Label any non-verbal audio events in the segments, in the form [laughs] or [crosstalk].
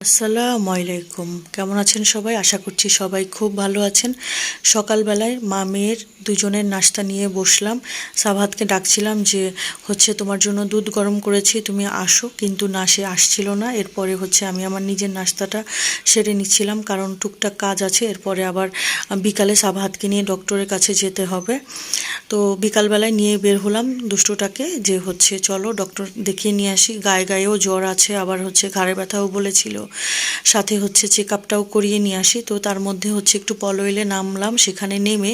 আসসালামু আলাইকুম। কেমন আছেন সবাই? আশা করছি সবাই খুব ভালো আছেন। সকালবেলায় মা মেয়ের দুজনের নাস্তা নিয়ে বসলাম। সাভাতকে ডাকছিলাম যে, হচ্ছে তোমার জন্য দুধ গরম করেছি, তুমি আসো। কিন্তু না, সে আসছিল না। এরপরে হচ্ছে আমি আমার নিজের নাস্তাটা সেরে নিচ্ছিলাম, কারণ টুকটাক কাজ আছে। এরপরে আবার বিকালে সাভাতকে নিয়ে ডক্টরের কাছে যেতে হবে। তো বিকালবেলায় নিয়ে বের হলাম দুষ্টুটাকে যে, হচ্ছে চলো ডক্টর দেখিয়ে নিয়ে আসি। গায়ে গায়েও জ্বর আছে, আবার হচ্ছে ঘাড়ে ব্যথাও বলেছিল। সাথে হচ্ছে চেক আপটাও করিয়ে নিয়ে আসি। তো তার মধ্যে হচ্ছে একটু পলইলে নামলাম, সেখানে নেমে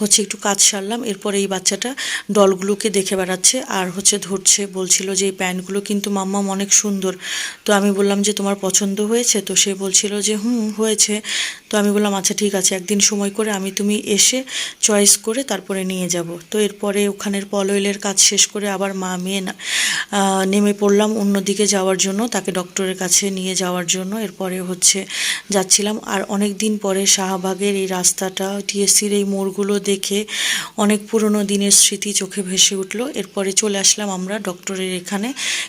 হচ্ছে একটু কাজ সারলাম। এরপরে এই বাচ্চাটা ডলগুলোকে দেখে বেড়াচ্ছে আর হচ্ছে ধরছে, বলছিল যে এই প্যান্টগুলো কিন্তু মাম্মাম অনেক সুন্দর। তো আমি বললাম যে, তোমার পছন্দ হয়েছে? তো সে বলছিল যে, হুম, হয়েছে। তো আমি বললাম আচ্ছা ঠিক আছে, একদিন সময় করে আমি তুমি এসে চয়েস করে তারপরে নিয়ে যাব। তো এরপরে ওখানের পলইলের কাজ শেষ করে আবার মা মেয়ে নেমে পড়লাম অন্যদিকে যাওয়ার জন্য। তাকে ডক্টরের কাছে নিয়ে যাওয়ার জন্য এরপরে হচ্ছে যাচ্ছিলাম। আর অনেক দিন পরে শাহবাগের এই রাস্তাটা টিএসসির এই মোড়গুলো দেখে অনেক পুরনো দিনের স্মৃতি চোখে ভেসে উঠল। এরপরে চলে আসলাম আমরা ডক্টরের এখানে।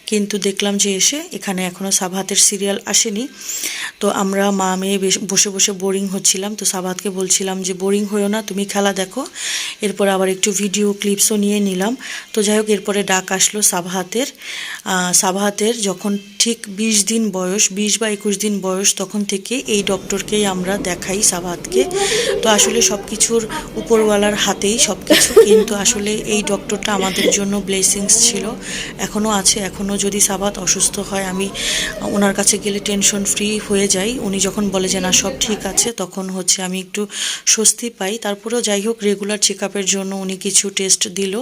কিন্তু দেখলাম যে এসে এখানে এখনও সাভাতের সিরিয়াল আসেনি। তো আমরা মা মেয়ে বসে বসে বোরিং হচ্ছিলাম। তো সাবাতকে বলছিলাম যে বোরিং হয়েও না তুমি খেলা দেখো। এরপর আবার একটু ভিডিও ক্লিপসও নিয়ে নিলাম। তো যাই হোক এরপরে ডাক আসলো সাবাহাতের আহ, সাবাহাতের যখন ঠিক বিশ দিন বয়স বিশ বা একুশ দিন বয়স তখন থেকে এই ডক্টরকেই আমরা দেখাই সাবাহাতকে তো আসলে সব কিছুর উপরওয়ালার হাতেই সব কিছু [laughs] কিন্তু আসলে এই ডক্টরটা আমাদের জন্য ব্লেসিংস ছিল। এখনও আছে এখনও যদি সাবাত অসুস্থ হয় আমি ওনার কাছে গেলে টেনশন ফ্রি হয়ে যাই। উনি যখন বলে যে না সব ঠিক আছে তখন হচ্ছে আমি একটু স্বস্তি পাই। তারপরেও যাই হোক রেগুলার চেক আপের জন্য উনি কিছু টেস্ট দিল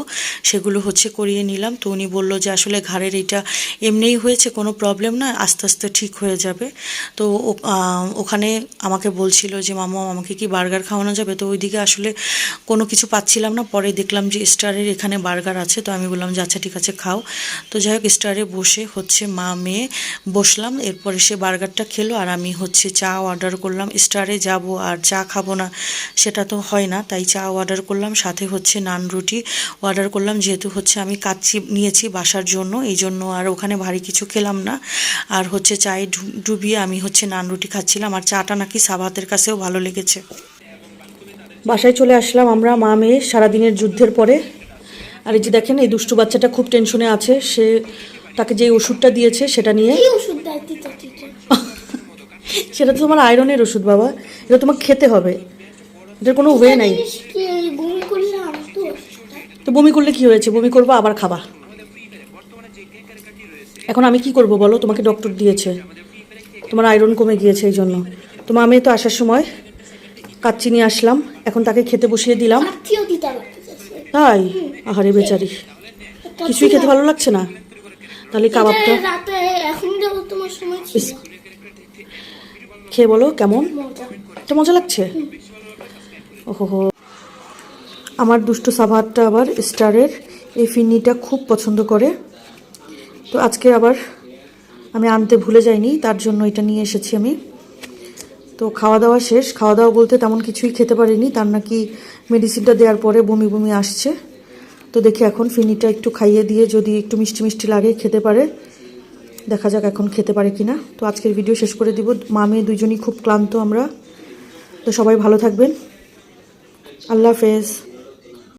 সেগুলো হচ্ছে করিয়ে নিলাম। তো উনি বলল যে আসলে ঘাড়ের এটা এমনিই হয়েছে কোনো প্রবলেম না আস্তে আস্তে ঠিক হয়ে যাবে। তো ওখানে আমাকে বলছিল যে, মামা, আমাকে কি বার্গার খাওয়ানো যাবে? তো ওইদিকে আসলে কোনো কিছু পাচ্ছিলাম না। পরে দেখলাম যে, স্টারের এখানে বার্গার আছে। তো আমি বললাম, যে আচ্ছা ঠিক আছে, খাও। তো যাই হোক, স্টারে বসে হচ্ছে মা, মেয়ে বসলাম। এরপরে সে বার্গারটা খেলো আর আমি হচ্ছে চা অর্ডার করলাম। স্টারে যাব আর চা খাব না, সেটা তো হয় না। তাই চা অর্ডার করলাম, সাথে হচ্ছে নান রুটি অর্ডার করলাম। যেহেতু হচ্ছে আমি কাচ্চি নিয়েছি বাসার জন্য এই জন্য আর ওখানে ভারী কিছু খেলাম না। আর হচ্ছে চায়ে ডুবিয়ে আমি হচ্ছে নান রুটি খাচ্ছিলাম আর চাটা নাকি সাবাতের কাছেও ভালো লেগেছে। বাসায় চলে আসলাম আমরা মা মেয়ে সারাদিনের যুদ্ধের পরে। আর এই যে দেখেন এই দুষ্টু বাচ্চাটা খুব টেনশনে আছে। সে তাকে যে ওষুধটা দিয়েছে সেটা নিয়ে [laughs] সেটা তো তোমার আয়রনের ওষুধ বাবা। এটা তোমাকে খেতে হবে। এটার কোনো ওয়ে নাই। তো বমি করলে কি হয়েছে? বমি করব আবার খাবা। এখন আমি কি করব বলো? তোমাকে ডক্টর দিয়েছে। তোমার আয়রন কমে গিয়েছে এই জন্য। তোমার আমি তো আসার সময় কাচ্চি নিয়ে আসলাম এখন তাকে খেতে বসিয়ে দিলাম। তাই? আহারে বেচারি। কিছুই খেতে ভালো লাগছে না। তাহলে কাবাবটা খেয়ে বলো কেমন? তো মজা লাগছে? ওহো আমার দুষ্টু সাভারটা আবার স্টারের এই ফিন্নিটা খুব পছন্দ করে। তো আজকে আবার আমি আনতে ভুলে যাইনি, তার জন্য এটা নিয়ে এসেছি আমি। তো খাওয়া দাওয়া শেষ। খাওয়া দাওয়া বলতে তেমন কিছুই খেতে পারিনি, তার নাকি মেডিসিনটা দেওয়ার পরে বমি বমি আসছে। তো দেখি এখন ফিনিটা একটু খাইয়ে দিয়ে যদি একটু মিষ্টি মিষ্টি লাগে, খেতে পারে। দেখা যাক এখন খেতে পারে কি না তো আজকের ভিডিও শেষ করে দিব। মা মেয়ে দুজনই খুব ক্লান্ত আমরা। তো সবাই ভালো থাকবেন। আল্লাহ হাফেজ।